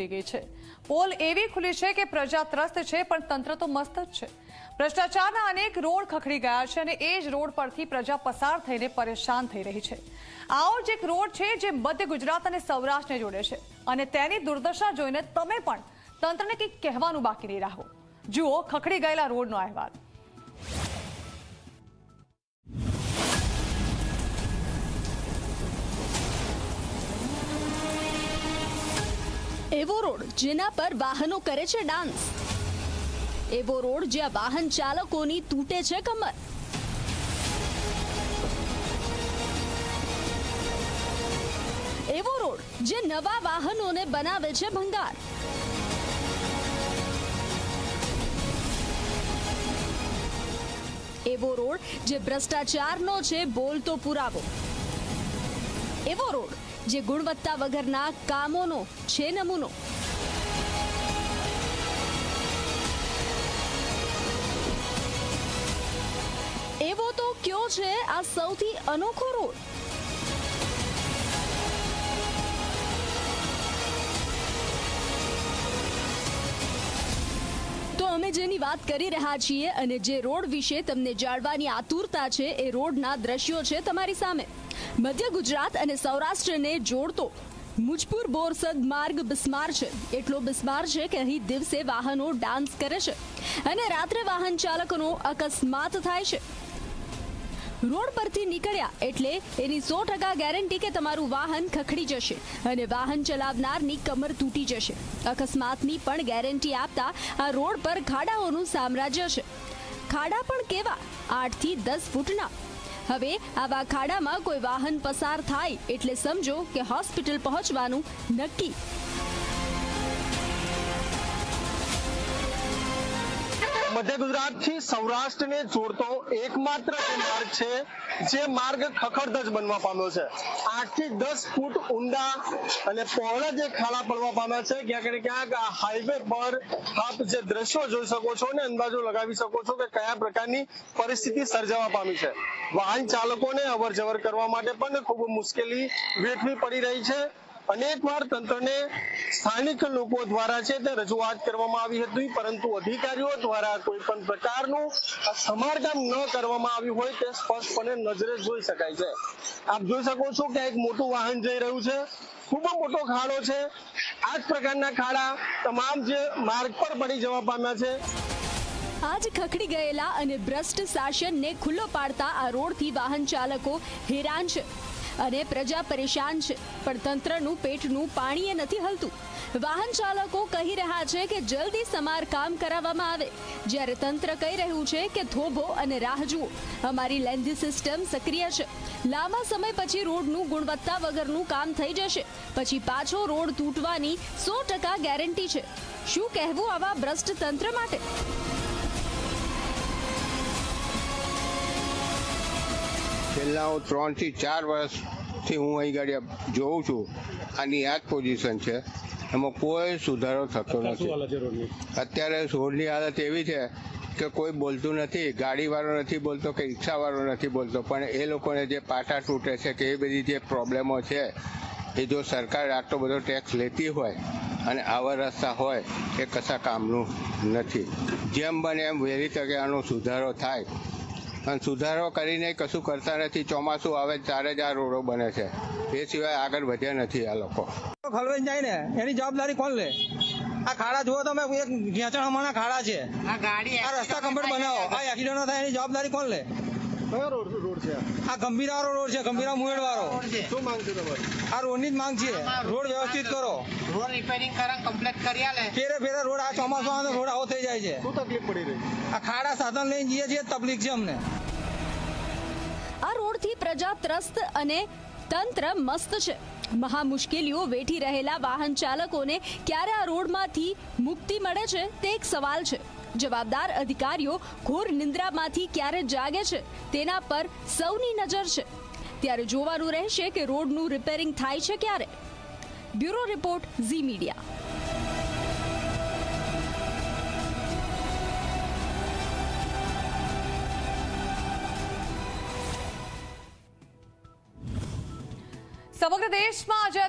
ખુલી ગઈ છે. પોલ એવી ખુલી છે કે પ્રજા ત્રસ્ત છે, પણ તંત્ર તો મસ્ત જ છે. ભ્રષ્ટાચારના અનેક રોડ ખખડી ગયા છે અને એ જ રોડ પરથી પ્રજા પસાર થઈને પરેશાન થઈ રહી છે. આવો જ એક રોડ છે જે મધ્ય ગુજરાત અને સૌરાષ્ટ્રને જોડે છે અને તેની દુર્દશા જોઈને તમે પણ તંત્રને કંઈક કહેવાનું બાકી નહીં રાખો જુઓ, ખખડી ગયેલા રોડનો અહેવાલ. એવો રોડ જેના પર વાહનો કરે છે ડાન્સ. એવો રોડ જ્યાં વાહન ચાલકોની તૂટે છે કમર. એવો રોડ જે નવા વાહનોને બનાવે છે ભંગાર. એવો રોડ જે ભ્રષ્ટાચારનો છે બોલતો પુરાવો. એવો રોડ જે ગુણવત્તા વગરના કામોનો છે નમૂનો. એવો તો કયો છે આ સૌથી અનોખો રોડ? જેની વાત કરી રહ્યા છીએ અને જે રોડ વિશે તમને જાણવાની આતુરતા છે એ રોડના દ્રશ્યો છે તમારી સામે. મધ્ય ગુજરાત અને સૌરાષ્ટ્રને જોડતો મુજપુર બોરસદ માર્ગ બિસ્માર છે. એટલો બિસ્માર છે કે અહીં દિવસે વાહનો ડાન્સ કરે છે અને રાત્રે વાહન ચાલકોનો અકસ્માત થાય છે. રોડ પરથી નીકળ્યા એટલે એની સો ટકા ગેરંટી કે તમારું વાહન ખખડી જશે અને વાહન ચલાવનારની કમર તૂટી જશે. અકસ્માતની પણ ગેરંટી આપતા આ રોડ પર ખાડાઓનું સામ્રાજ્ય છે. ખાડા પણ કેવા? આઠથી દસ ફૂટના. હવે આવા ખાડામાં કોઈ વાહન પસાર થાય એટલે સમજો કે હોસ્પિટલ પહોંચવાનું નક્કી. મધ્ય ગુજરાતથી સૌરાષ્ટ્રને જોડતો એકમાત્ર માર્ગ છે, જે માર્ગ ખખડધજ બનવા પામ્યો છે. આઠથી દસ ફૂટ ઊંડા અને પહોળા જે ખાડા પડવા પામ્યા છે, ક્યાંક ક્યાંક હાઈવે પર આપ જે દ્રશ્યો જોઈ શકો છો ને અંદાજો લગાવી શકો છો કે કયા પ્રકારની પરિસ્થિતિ સર્જાવા પામી છે. વાહન ચાલકોને અવર જવર કરવા માટે પણ ખૂબ મુશ્કેલી વેઠવી પડી રહી છે. અનેક વાર તંત્રને સ્થાનિક લોકો દ્વારા છે તે રજૂઆત કરવામાં આવી હતી, પરંતુ અધિકારીઓ દ્વારા કોઈ પણ પ્રકારનું સમારકામ ન કરવામાં આવ્યું હોય તે સ્પષ્ટપણે નજરે જોઈ શકાય છે. આપ જોઈ શકો છો કે એક મોટું વાહન જઈ રહ્યું છે, ખૂબ મોટો ખાડો છે. આ જ પ્રકારના ખાડા તમામ જે માર્ગ પર પડી જવા પામ્યા છે. આજ ખખડી ગયેલા અને ભ્રષ્ટ શાસનને ખુલ્લો પાડતા આ રોડથી વાહન ચાલકો હેરાન છે. અને પ્રજા પરેશાન છે. પણ તંત્રનું પેટનું પાણીએ નથી હલતું. વાહન ચાલકો કહી રહ્યા છે કે જલ્દી સમારકામ કરાવવામાં આવે. જ્યારે તંત્ર કહી રહ્યું છે કે થોભો અને રાહ જુઓ. અમારી લેન્ધી સિસ્ટમ સક્રિય છે. લાંબા સમય પછી રોડનું ગુણવત્તા વગરનું કામ થઈ જશે. પછી પાછો રોડ તૂટવાની સો ટકા ગેરંટી છે. શું કહેવું આવા ભ્રષ્ટ તંત્ર માટે? છેલ્લા હું ત્રણથી ચાર વર્ષથી હું અહીં ગાડી જોઉં છું. આની આ જ પોઝિશન છે. એમાં કોઈ સુધારો થતો નથી. અત્યારે રોડની હાલત એવી છે કે કોઈ બોલતું નથી ગાડીવાળો નથી બોલતો કે રિક્ષાવાળો નથી બોલતો. પણ એ લોકોને જે પાટા તૂટે છે કે એ બધી જે પ્રોબ્લેમો છે એ જો સરકાર આટલો બધો ટેક્સ લેતી હોય અને આવા રસ્તા હોય એ કશા કામનું નથી. જેમ બને એમ વહેલી તકે આનો સુધારો થાય. અને સુધારો કરીને કશું કરતા નથી ચોમાસું આવે ત્યારે જ આ રોડો બને છે. એ સિવાય આગળ વધ્યા નથી આ લોકો. ખલવાઈ જાય ને એની જવાબદારી કોણ લે? આ ખાડા જુઓ તમે એક ઘેંચણામાંના ખાડા છે. આ ગાડી આ રસ્તા કમ્પ્લીટ બનાવો. આ એક્સિડન્ટ થાય એની જવાબદારી કોણ લે? કયો રોડ રોડ છે આ. ગંભીરાવાળો રોડ છે ગંભીરા મુહેડ વાળો શું માંગ છે તમારી? આ રોડની જ માંગ છે. રોડ વ્યવસ્થિત કરો. રોડ રિપેરિંગ કરા કમ્પ્લીટ કરી આલે. ફેરે ફેરે રોડ આ ચોમાસામાં રોડ આવો થઈ જાય છે. શું તકલીફ પડી રહી? આ ખાડા સાધન લઈને જઈએ છીએ તકલીફ છે અમને. આ રોડથી પ્રજા ત્રસ્ત અને તંત્ર મસ્ત છે. મહા મુશ્કેલીઓ વેઠી રહેલા વાહન ચાલકોને ક્યારે આ રોડમાંથી મુક્તિ મળે છે તે એક સવાલ છે. જવાબદાર અધિકારીઓ ઘોર નિંદ્રામાંથી ક્યારે જાગે છે તેના પર સૌની નજર છે. ત્યારે જોવાનું રહેશે કે રોડનું રિપેરિંગ થાય છે ક્યારે. Bureau report Zee media. સમગ્ર દેશમાં આજે